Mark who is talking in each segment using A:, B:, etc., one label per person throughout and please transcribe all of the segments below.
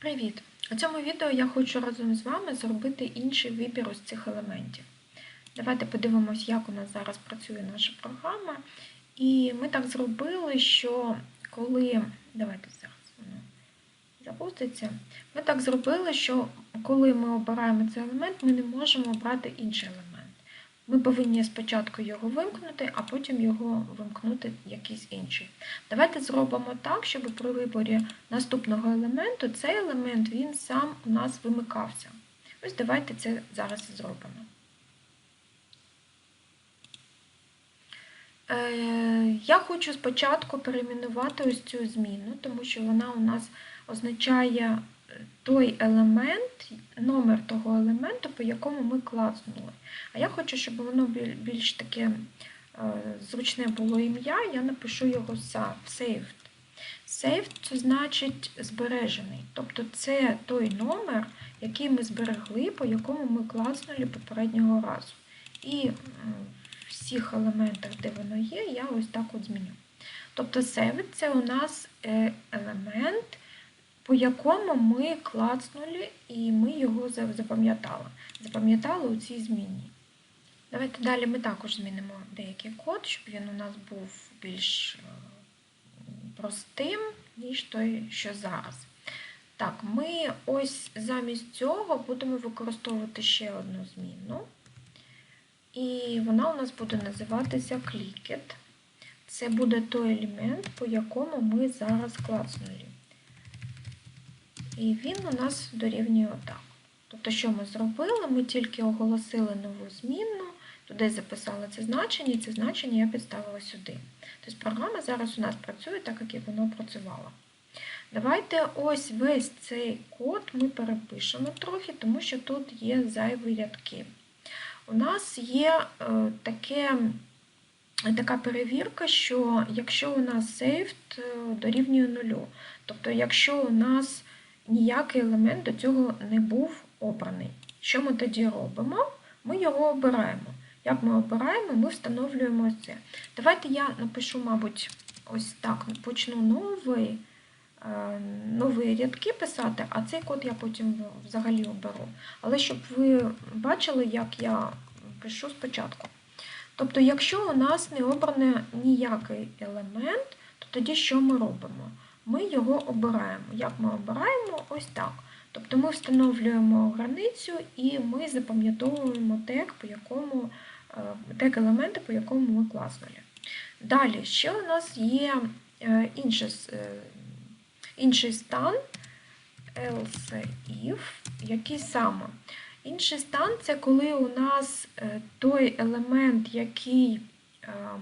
A: Привіт! У цьому відео я хочу разом з вами зробити інший вибір ось цих елементів. Давайте подивимось, як у нас зараз працює наша програма. І ми так зробили, що коли. Давайте зараз воно запуститься. Ми так зробили, що коли ми обираємо цей елемент, ми не можемо обрати інший елемент. Ми повинні спочатку його вимкнути, а потім його вимкнути якийсь інший. Давайте зробимо так, щоб при виборі наступного елементу цей елемент він сам у нас вимикався. Ось давайте це зараз зробимо. Е, Я хочу спочатку перейменувати ось цю зміну, тому що вона у нас означає той елемент, номер того елементу, по якому ми клацнули. А я хочу, щоб воно більш таке е, зручне було ім'я, я напишу його saved. Saved це значить збережений. Тобто це той номер, який ми зберегли, по якому ми клацнули попереднього разу. І в всіх елементах, де воно є, я ось так от зміню. Тобто saved це у нас е, елемент по якому ми клацнули і ми його запам'ятали. Запам'ятали у цій зміні. Давайте далі ми також змінимо деякий код, щоб він у нас був більш е, простим, ніж той, що зараз. Так, ми ось замість цього будемо використовувати ще одну зміну. І вона у нас буде називатися clicket. Це буде той елемент, по якому ми зараз клацнули. І він у нас дорівнює отак. Тобто, що ми зробили? Ми тільки оголосили нову змінну, туди записали це значення, і це значення я підставила сюди. Тобто програма зараз у нас працює так, як і воно працювало. Давайте ось весь цей код ми перепишемо трохи, тому що тут є зайві рядки. У нас є е, таке, така перевірка, що якщо у нас saved е, дорівнює нулю, тобто, якщо у нас ніякий елемент до цього не був обраний. Що ми тоді робимо? Ми його обираємо. Як ми обираємо, ми встановлюємо це. Давайте я напишу, мабуть, ось так, почну новий, е, нові рядки писати, а цей код я потім взагалі оберу. Але щоб ви бачили, як я пишу спочатку. Тобто, якщо у нас не обраний ніякий елемент, то тоді що ми робимо? Ми його обираємо. Як ми обираємо? Ось так. Тобто ми встановлюємо границю і ми запам'ятовуємо тег, по якому, е, тег елементи, по якому ми класнули. Далі, ще у нас є е, інший, е, інший стан else if, який саме. Інший стан це коли у нас той елемент, який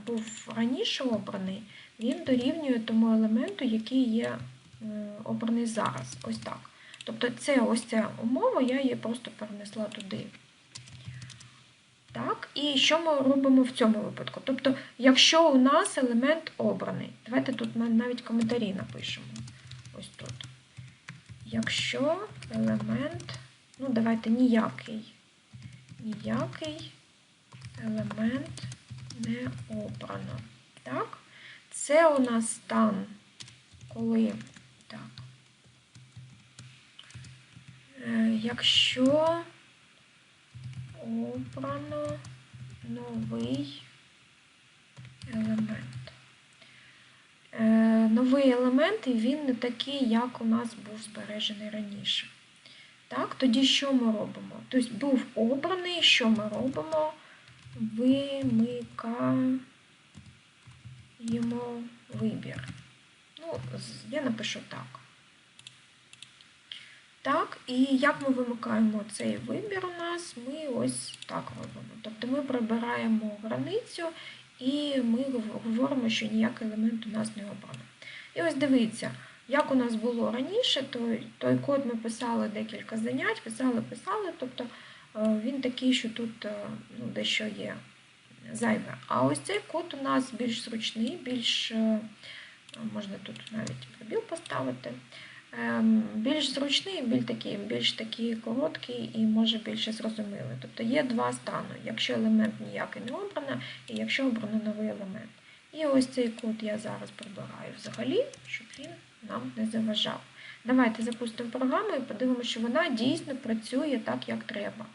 A: був раніше обраний, він дорівнює тому елементу, який є обраний зараз. Ось так. Тобто це ось ця умова, я її просто перенесла туди. Так, І що ми робимо в цьому випадку? Тобто, якщо у нас елемент обраний, давайте тут ми навіть коментарі напишемо. Ось тут. Якщо елемент, ну, давайте ніякий, ніякий елемент не обрано. Так? Це у нас стан, коли, так, е, якщо обрано новий елемент. Е, новий елемент, і він не такий, як у нас був збережений раніше. Так, Тоді що ми робимо? Тобто був обраний, що ми робимо? Вимикаємо йому вибір. Ну, я напишу так. Так, і як ми вимикаємо цей вибір у нас, ми ось так робимо. Тобто ми прибираємо границю і ми говоримо, що ніякий елемент у нас не обрано. І ось дивіться, як у нас було раніше, той, той код ми писали декілька занять, писали, писали, тобто е, він такий, що тут е, ну, дещо є зайве. А ось цей код у нас більш зручний, більш, е, можна тут навіть пробіл поставити. Ем, більш зручний, більш такий, більш такий короткий і може більше зрозумілий. Тобто є два стани, якщо елемент ніякий не обрано, і якщо обрано новий елемент. І ось цей код я зараз прибираю взагалі, щоб він нам не заважав. Давайте запустимо програму і подивимося, що вона дійсно працює так, як треба.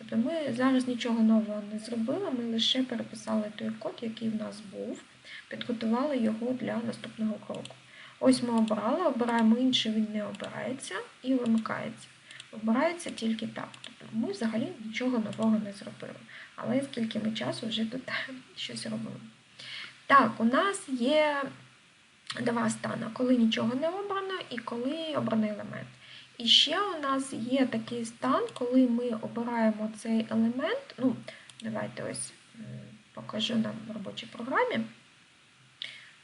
A: Тобто ми зараз нічого нового не зробили, ми лише переписали той код, який в нас був, підготували його для наступного кроку. Ось ми обрали, обираємо інший, він не обирається і вимикається. Обирається тільки так. Тобто ми взагалі нічого нового не зробили. Але скільки ми часу вже тут щось робили. Так, у нас є два стани, коли нічого не обрано і коли обраний елемент. І ще у нас є такий стан, коли ми обираємо цей елемент. Ну, давайте ось покажу нам в робочій програмі.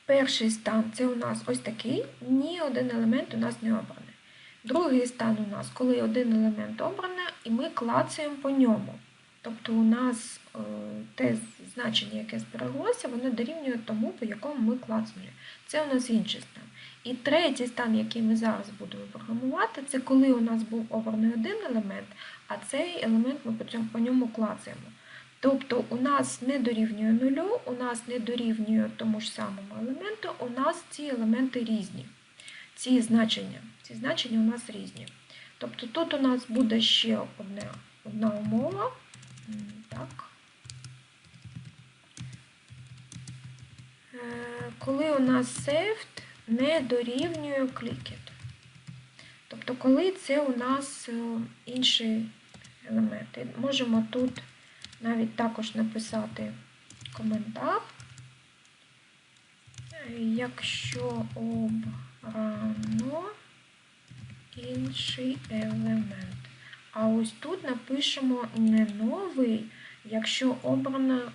A: Перший стан це у нас ось такий, ні один елемент у нас не обраний. Другий стан у нас, коли один елемент обраний, і ми клацаємо по ньому. Тобто у нас е, те значення, яке збереглося, воно дорівнює тому, по якому ми клацнули. Це у нас інший стан. І третій стан, який ми зараз будемо програмувати, це коли у нас був обраний один елемент, а цей елемент ми по, ньому клацаємо. Тобто у нас не дорівнює нулю, у нас не дорівнює тому ж самому елементу, у нас ці елементи різні. Ці значення ці значення у нас різні. Тобто тут у нас буде ще одне, одна умова. Так. Е, коли у нас saved не дорівнює clicked. Тобто, коли це у нас е, інші елементи. Можемо тут навіть також написати коментар. Якщо обрано інший елемент. А ось тут напишемо не новий, якщо обрано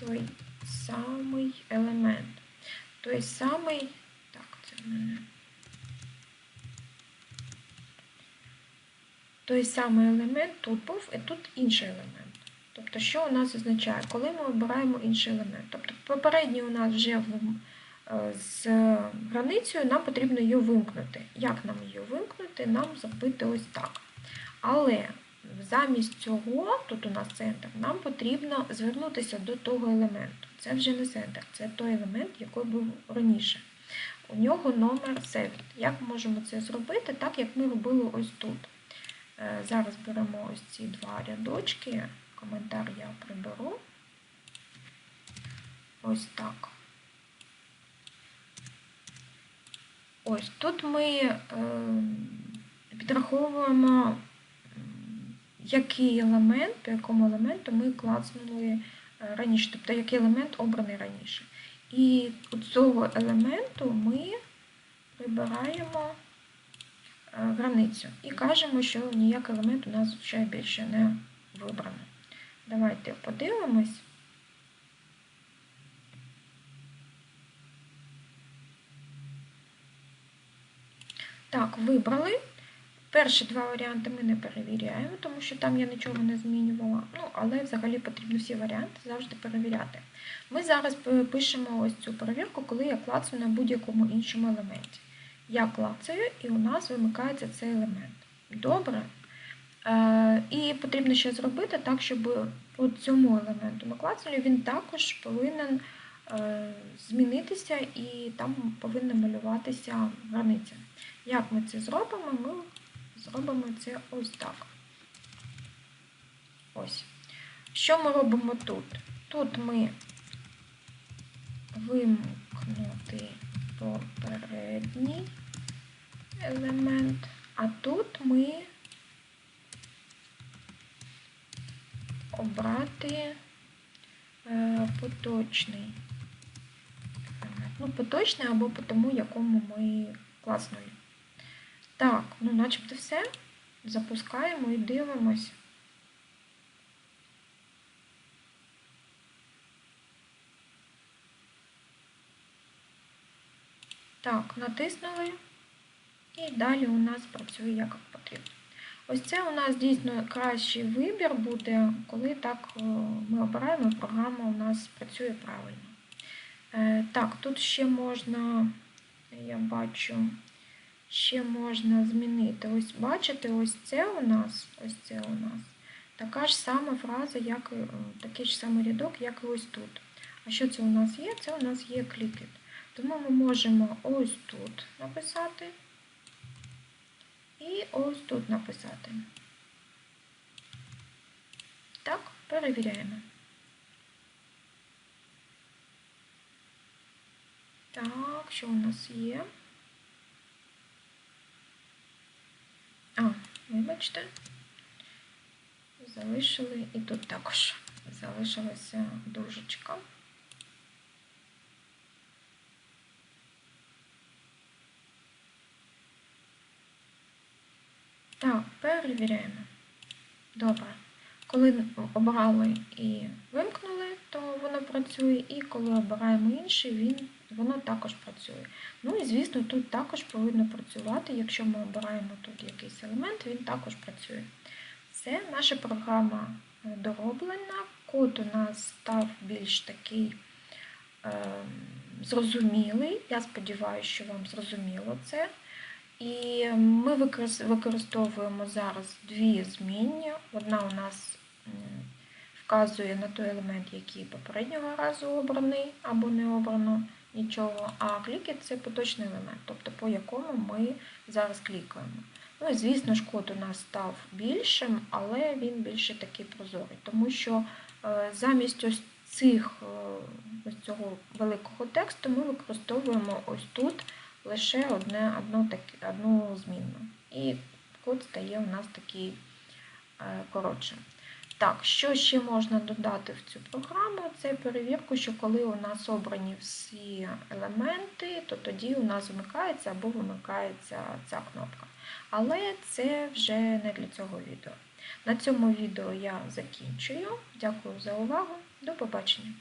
A: той самий елемент. Той самий, так, це в мене. Той самий елемент тут був і тут інший елемент. Тобто, що у нас означає, коли ми обираємо інший елемент? Тобто, попередній у нас вже Е, з границею, нам потрібно її вимкнути. Як нам її вимкнути? Нам забити ось так. Але замість цього, тут у нас центр, нам потрібно звернутися до того елементу. Це вже не центр, це той елемент, який був раніше. У нього номер 7. Як ми можемо це зробити? Так, як ми робили ось тут. Е, зараз беремо ось ці два рядочки, коментар я приберу. Ось так. Ось тут ми е, підраховуємо, який елемент, по якому елементу ми клацнули е, раніше, тобто який елемент обраний раніше. І у цього елементу ми прибираємо е, границю і кажемо, що ніякий елемент у нас вже більше не вибрано. Давайте подивимось. Так, вибрали. Перші два варіанти ми не перевіряємо, тому що там я нічого не змінювала. Ну, але взагалі потрібно всі варіанти завжди перевіряти. Ми зараз пишемо ось цю перевірку, коли я клацаю на будь-якому іншому елементі. Я клацаю і у нас вимикається цей елемент. Добре. Е, І потрібно ще зробити так, щоб по цьому елементу ми клацали, він також повинен е, змінитися і там повинна малюватися границя. Як ми це зробимо? Ми зробимо це ось так. Ось. Що ми робимо тут? Тут ми вимкнути попередній елемент, а тут ми обрати е, поточний елемент. Ну, поточний або по тому, якому ми класнули. Так, ну начебто все. Запускаємо і дивимось. Так, натиснули. І далі у нас працює як потрібно. Ось це у нас дійсно кращий вибір буде, коли так е, ми обираємо, програма у нас працює правильно. Е, так, тут ще можна, я бачу, ще можна змінити. Ось бачите, ось це у нас, ось це у нас така ж сама фраза, як е, такий ж самий рядок, як і ось тут. А що це у нас є? Це у нас є клікет. Тому ми можемо ось тут написати і ось тут написати. Так, перевіряємо. Так, що у нас є? А, вибачте, залишили і тут також залишилася дужечка. Так, перевіряємо. Добре. Коли обрали і вимкнули, то воно працює, і коли обираємо інший, він, воно також працює. Ну і звісно, тут також повинно працювати. Якщо ми обираємо тут якийсь елемент, він також працює. Все, наша програма е, дороблена. Код у нас став більш такий е, зрозумілий. Я сподіваюся, що вам зрозуміло це. І ми використовуємо зараз дві змінні. Одна у нас вказує на той елемент, який попереднього разу обраний або не обрано нічого, а кліки це поточний елемент, тобто по якому ми зараз клікаємо. Ну звісно ж, код у нас став більшим, але він більше такий прозорий, тому що е, замість ось цих е, ось цього великого тексту ми використовуємо ось тут лише одне, одну, одну змінну. І код стає у нас такий е, коротшим. Так, що ще можна додати в цю програму? Це перевірку, що коли у нас обрані всі елементи, то тоді у нас вмикається або вимикається ця кнопка. Але це вже не для цього відео. На цьому відео я закінчую. Дякую за увагу. До побачення!